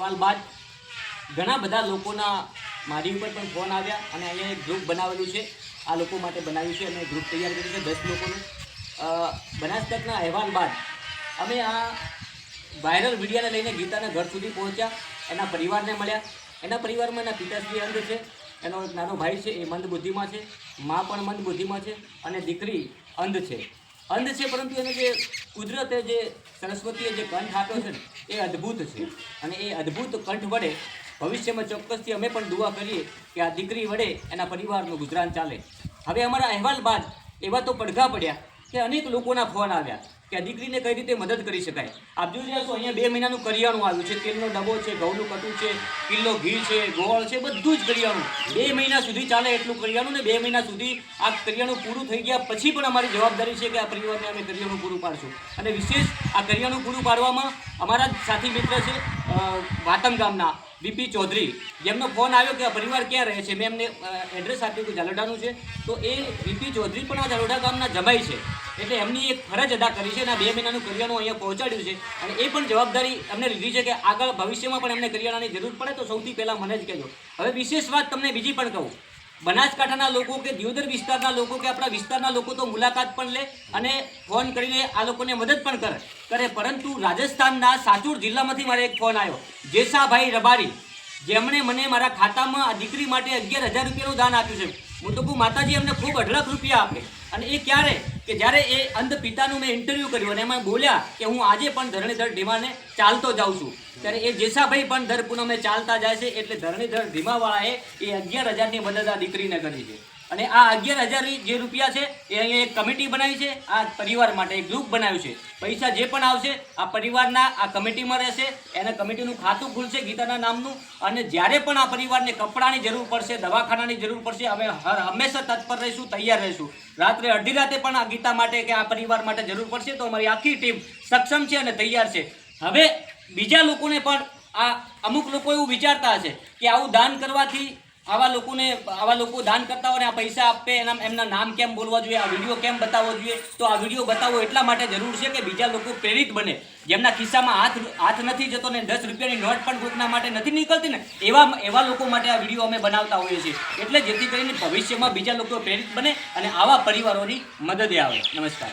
સવાલ બાદ ઘણા બધા લોકોના મારી ઉપર પણ ફોન આવ્યા અને અહીંયા એક ગ્રુપ બનાવેલું છે. આ લોકો માટે બનાવ્યું છે અને ગ્રુપ તૈયાર કર્યું છે દસ લોકોનું. અ, અહેવાલ બાદ અમે આ વાયરલ મીડિયાને લઈને ગીતાના ઘર સુધી પહોંચ્યા. એના પરિવારને મળ્યા. એના પરિવારમાં એના પિતાશ્રી અંધ છે. એનો એક નાનો ભાઈ છે એ મંદ બુદ્ધિમાં છે. મા પણ મંદ બુદ્ધિમાં છે અને દીકરી અંધ છે. અંધ છે પરંતુ એને જે કુદરતે જે સરસ્વતીએ જે કંઠ આપ્યો છે ને, એ અદ્ભુત છે. અને એ અદ્ભુત કંઠ વડે ભવિષ્યમાં ચોક્કસથી અમે પણ દુઆ કરીએ કે આ દીકરી વડે એના પરિવારનું ગુજરાન ચાલે. હવે અમારા અહેવાલ બાદ એવા તો પડઘા પડ્યા કે અનેક લોકોના ફોન આવ્યા કે દીકરીને કઈ રીતે મદદ કરી શકાય? આપ જોઈ રહ્યા છો, અહીંયા બે મહિનાનું કરિયાણું આવ્યું છે. તેલનો ડબ્બો છે, ઘઉંનું કટું છે, કિલ્લો ઘી છે, ગોળ છે, બધું જ કરિયાણું. બે મહિના સુધી ચાલે એટલું કરિયાણું ને બે મહિના સુધી આ કરિયાણું પૂરું થઈ ગયા પછી પણ અમારી જવાબદારી છે કે આ પરિવારને અમે કરિયાણું પૂરું પાડશું. અને વિશેષ આ કરિયાણું પૂરું પાડવામાં અમારા સાથી મિત્ર છે વાતમ ગામના. વીપી ચૌધરી, જેમનો ફોન આવ્યો કે પરિવાર ક્યાં રહે છે, મેં એમને એડ્રેસ આપ્યું કે જાલોડાનું છે. તો એ બીપી ચૌધરી પણ આ જાલોડા ગામના જમાઈ છે. એટલે એમની એક ફરજ અદા કરી છે અને બે મહિનાનું કરિયાણું અહીંયા પહોંચાડ્યું છે. અને એ પણ જવાબદારી એમને લીધી છે કે આગળ ભવિષ્યમાં પણ એમને કરિયાણાની જરૂર પડે તો સૌથી પહેલાં મને જ કહેજો. હવે વિશેષ વાત તમને બીજી પણ કહું. બનાસકાંઠાના લોકો કે દિયોદર વિસ્તારના લોકો કે આપણા વિસ્તારના લોકો તો મુલાકાત પણ લે અને ફોન કરીને આ લોકોને મદદ પણ કરે. કરે. પરંતુ રાજસ્થાનના સાચુર જિલ્લામાંથી મારે એક ફોન આવ્યો. જેસાભાઈ રબારી. જેમણે મને મારા ખાતામાં આ દીકરી માટે અગિયાર હજાર રૂપિયાનું દાન આપ્યું છે. હું તો કહું, માતાજી અમને ખૂબ અઢળક રૂપિયા આપે. અને એ ક્યારે? કે જ્યારે એ અંધ પિતાનું મેં ઇન્ટરવ્યૂ કર્યું અને એમાં બોલ્યા કે હું આજે પણ ધરણીધર ધીમાને ચાલતો જાઉં છું. ત્યારે એ જેસાભાઈ પણ દર પૂનમે ચાલતા જાય છે, એટલે ધરણીધર ધીમાવાળાએ એ અગિયાર હજારની મદદ આ દીકરીને કરી છે. અને આ અગિયાર હજાર જે રૂપિયા છે, એ અહીંયા એક કમિટી બનાવી છે, આ પરિવાર માટે એક ગ્રુપ બનાવ્યું છે. પૈસા જે પણ આવશે, આ પરિવારના આ કમિટીમાં રહેશે, એને કમિટીનું ખાતું ખુલશે ગીતાના નામનું, અને જ્યારે પણ આ પરિવારને કપડાની જરૂર પડશે, દવાખાનાની જરૂર પડશે, અમે હર હંમેશા તત્પર રહીશું, તૈયાર રહીશું. રાત્રે અડધી રાતે પણ આ ગીતા માટે કે આ પરિવાર માટે જરૂર પડશે, તો અમારી આખી ટીમ સક્ષમ છે અને તૈયાર છે. હવે બીજા લોકોને પણ આ અમુક લોકો એવું વિચારતા હશે કે આવું દાન કરવાથી આવા લોકોને, આવા લોકો દાન કરતા હોય આ પૈસા આપે, એના, એમના નામ કેમ બોલવા જોઈએ, આ વીડિયો કેમ બતાવવો જોઈએ, તો આ વીડિયો બતાવવો એટલા માટે જરૂર છે કે બીજા લોકો પ્રેરિત બને. જેમના ખિસ્સામાં હાથ હાથ નથી જતો ને દસ રૂપિયાની નોટ પણ કોઈકના માટે નથી નીકળતી ને, એવા એવા લોકો માટે આ વીડિયો અમે બનાવતા હોઈએ છીએ. એટલે જેથી કરીને ભવિષ્યમાં બીજા લોકો પ્રેરિત બને અને આવા પરિવારોની મદદે આવે. નમસ્કાર.